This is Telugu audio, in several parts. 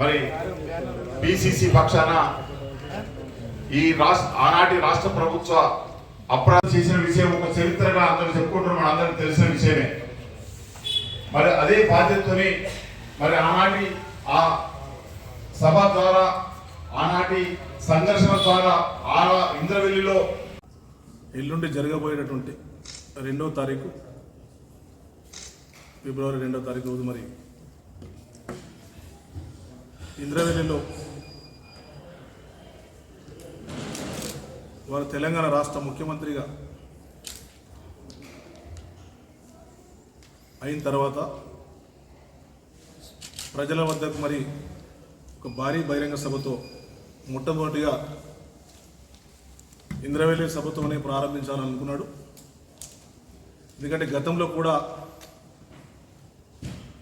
మరి పిసిసి పక్షాన ఈ రాష్ట్ర ఆనాటి రాష్ట్ర ప్రభుత్వ అప్రాధం చేసిన విషయం ఒక చరిత్రగా అందరూ చెప్పుకుంటారు మన అందరికి తెలిసిన విషయమే. మరి అదే బాధ్యతని మరి ఆనాటి ఆ సభ ద్వారా ఆనాటి సంఘర్షణ ద్వారా ఆ ఇంద్రవెల్లిలో ఎల్లుండి జరగబోయేటటువంటి రెండవ తారీఖు ఫిబ్రవరి రెండవ తారీఖు రోజు మరి ఇంద్రవెల్లిలో వారు తెలంగాణ రాష్ట్ర ముఖ్యమంత్రిగా అయిన తర్వాత ప్రజల వద్దకు మరి ఒక భారీ బహిరంగ సభతో మొట్టమొదటిగా ఇంద్రవెల్లి సభతోనే ప్రారంభించాలనుకున్నాడు. ఎందుకంటే గతంలో కూడా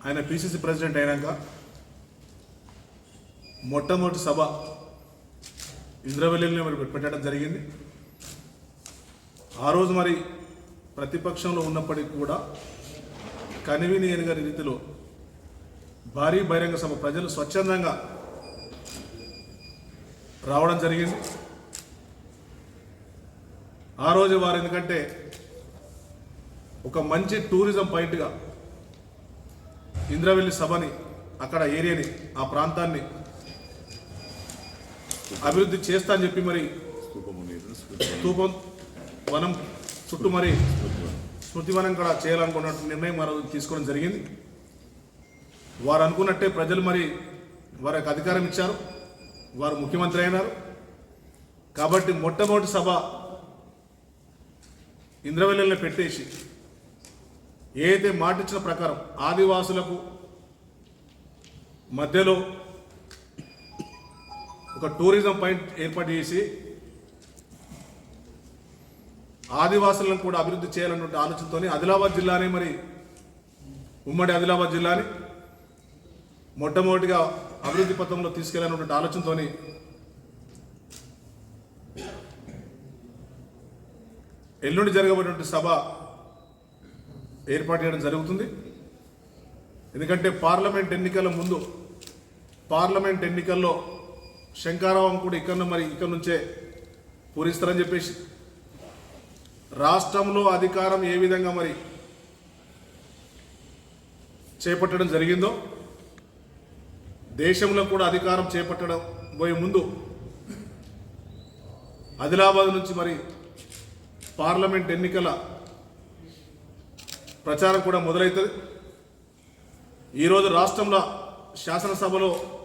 ఆయన పిసిసి ప్రెసిడెంట్ అయినాక మొట్టమొదటి సభ ఇంద్రవెల్లిలో మరి పెట్టడం జరిగింది. ఆ రోజు మరి ప్రతిపక్షంలో ఉన్నప్పటికీ కూడా కనివిని గారి రీతిలో భారీ బహిరంగ సభ ప్రజలు స్వచ్ఛందంగా రావడం జరిగింది. ఆ రోజు వారు ఎందుకంటే ఒక మంచి టూరిజం పాయింట్గా ఇంద్రవెల్లి సభని అక్కడ ఏరియాని ఆ ప్రాంతాన్ని అభివృద్ధి చేస్తా అని చెప్పి మరి స్తూపం వనం చుట్టూ మరి స్మృతివనం కూడా చేయాలనుకున్న నిర్ణయం రోజు తీసుకోవడం జరిగింది. వారు అనుకున్నట్టే ప్రజలు మరి వారికి అధికారం ఇచ్చారు. వారు ముఖ్యమంత్రి అయినారు. కాబట్టి మొట్టమొదటి సభ ఇంద్రవెల్లెల్లో పెట్టేసి ఏ అయితే మాట ఇచ్చిన ప్రకారం ఆదివాసులకు మధ్యలో ఒక టూరిజం పాయింట్ ఏర్పాటు చేసి ఆదివాసులను కూడా అభివృద్ధి చేయాలన్నటువంటి ఆలోచనతో ఆదిలాబాద్ జిల్లానే మరి ఉమ్మడి ఆదిలాబాద్ జిల్లాని మొట్టమొదటిగా అభివృద్ధి పథంలో తీసుకెళ్ళాలన్నటువంటి ఆలోచనతోని ఎల్లుండి జరగబడినటువంటి సభ ఏర్పాటు చేయడం జరుగుతుంది. ఎందుకంటే పార్లమెంట్ ఎన్నికల ముందు పార్లమెంట్ ఎన్నికల్లో శంకారావం కూడా ఇక్కడ మరి ఇక్కడ నుంచే పూరిస్తారని చెప్పేసి. రాష్ట్రంలో అధికారం ఏ విధంగా మరి చేపట్టడం జరిగిందో దేశంలో కూడా అధికారం చేపట్టడం పోయే ముందు ఆదిలాబాద్ నుంచి మరి పార్లమెంట్ ఎన్నికల ప్రచారం కూడా మొదలవుతుంది ఈరోజు రాష్ట్రంలో శాసనసభలో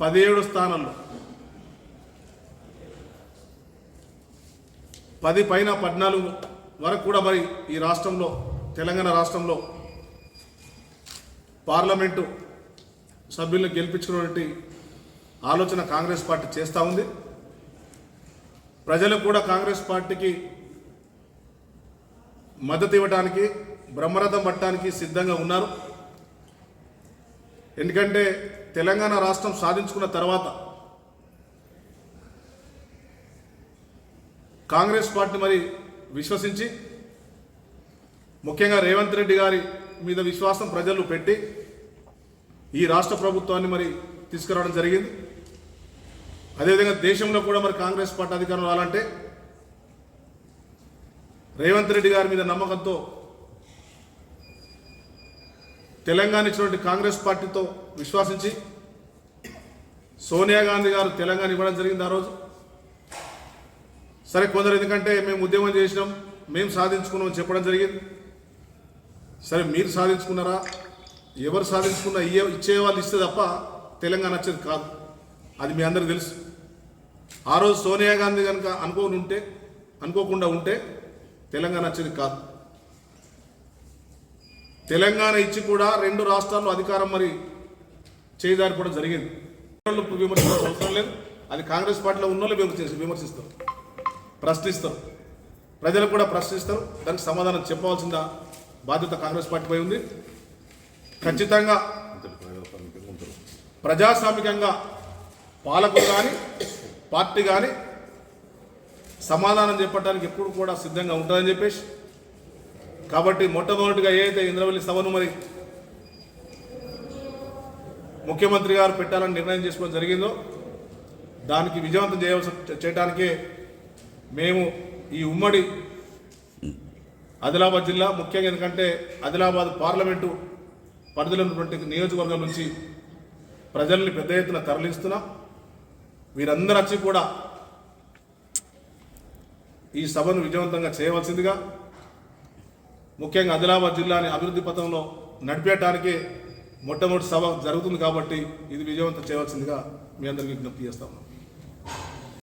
పదిహేడు స్థానంలో. పది పైన పద్నాలుగు వరకు కూడా మరి ఈ రాష్ట్రంలో తెలంగాణ రాష్ట్రంలో పార్లమెంటు సభ్యులను గెలిపించుకున్నటువంటి ఆలోచన కాంగ్రెస్ పార్టీ చేస్తూ ఉంది. ప్రజలు కూడా కాంగ్రెస్ పార్టీకి మద్దతు ఇవ్వడానికి బ్రహ్మరథం పట్టడానికి సిద్ధంగా ఉన్నారు. ఎందుకంటే తెలంగాణ రాష్ట్రం సాధించుకున్న తర్వాత కాంగ్రెస్ పార్టీ మరి విశ్వసించి ముఖ్యంగా రేవంత్ రెడ్డి గారి మీద విశ్వాసం ప్రజలు పెట్టి ఈ రాష్ట్ర ప్రభుత్వాన్ని మరి తీసుకురావడం జరిగింది. అదేవిధంగా దేశంలో కూడా మరి కాంగ్రెస్ పార్టీ అధికారం రావాలంటే రేవంత్ రెడ్డి గారి మీద నమ్మకంతో తెలంగాణ ఇచ్చినటువంటి కాంగ్రెస్ పార్టీతో విశ్వాసించి సోనియా గాంధీ గారు తెలంగాణ ఇవ్వడం జరిగింది ఆ రోజు. సరే కొందరు ఎందుకంటే మేము ఉద్యమం చేసినాం మేము సాధించుకున్నాం చెప్పడం జరిగింది. సరే మీరు సాధించుకున్నారా? ఎవరు సాధించుకున్నా ఇయ్యే ఇచ్చే వాళ్ళు ఇస్తే తప్ప తెలంగాణ వచ్చేది కాదు. అది మీ అందరికి తెలుసు. ఆ రోజు సోనియా గాంధీ కనుక అనుకోని ఉంటే అనుకోకుండా ఉంటే తెలంగాణ వచ్చేది కాదు. తెలంగాణ ఇచ్చి కూడా రెండు రాష్ట్రాల్లో అధికారం మరి చేయదారిపోవడం జరిగింది. విమర్శించాల్సిన అవసరం లేదు. అది కాంగ్రెస్ పార్టీలో ఉన్న వాళ్ళు విమర్శిస్తారు విమర్శిస్తారు. ప్రశ్నిస్తారు. ప్రజలు కూడా ప్రశ్నిస్తారు. దానికి సమాధానం చెప్పవలసిన బాధ్యత కాంగ్రెస్ పార్టీపై ఉంది. ఖచ్చితంగా ప్రజాస్వామికంగా పాలకులు కానీ పార్టీ కానీ సమాధానం చెప్పడానికి ఎప్పుడు కూడా సిద్ధంగా ఉంటుందని చెప్పేసి కాబట్టి మొట్టమొదటిగా ఏదైతే ఇంద్రవల్లి సభను మరి ముఖ్యమంత్రి గారు పెట్టాలని నిర్ణయం చేసుకోవడం జరిగిందో దానికి విజయవంతం చేయవలసి చేయడానికే మేము ఈ ఉమ్మడి ఆదిలాబాద్ జిల్లా ముఖ్యంగా ఎందుకంటే ఆదిలాబాద్ పార్లమెంటు పరిధిలో ఉన్నటువంటి నియోజకవర్గం నుంచి ప్రజల్ని పెద్ద ఎత్తున తరలిస్తున్నాం వీరందరూ వచ్చి కూడా ఈ సభను విజయవంతంగా చేయవలసిందిగా ముఖ్యంగా ఆదిలాబాద్ జిల్లాని అభివృద్ధి పథంలో నడిపేయడానికి మొట్టమొదటి సభ జరుగుతుంది కాబట్టి ఇది విజయవంతం చేయవలసిందిగా మీ అందరికీ విజ్ఞప్తి చేస్తా ఉన్నాం.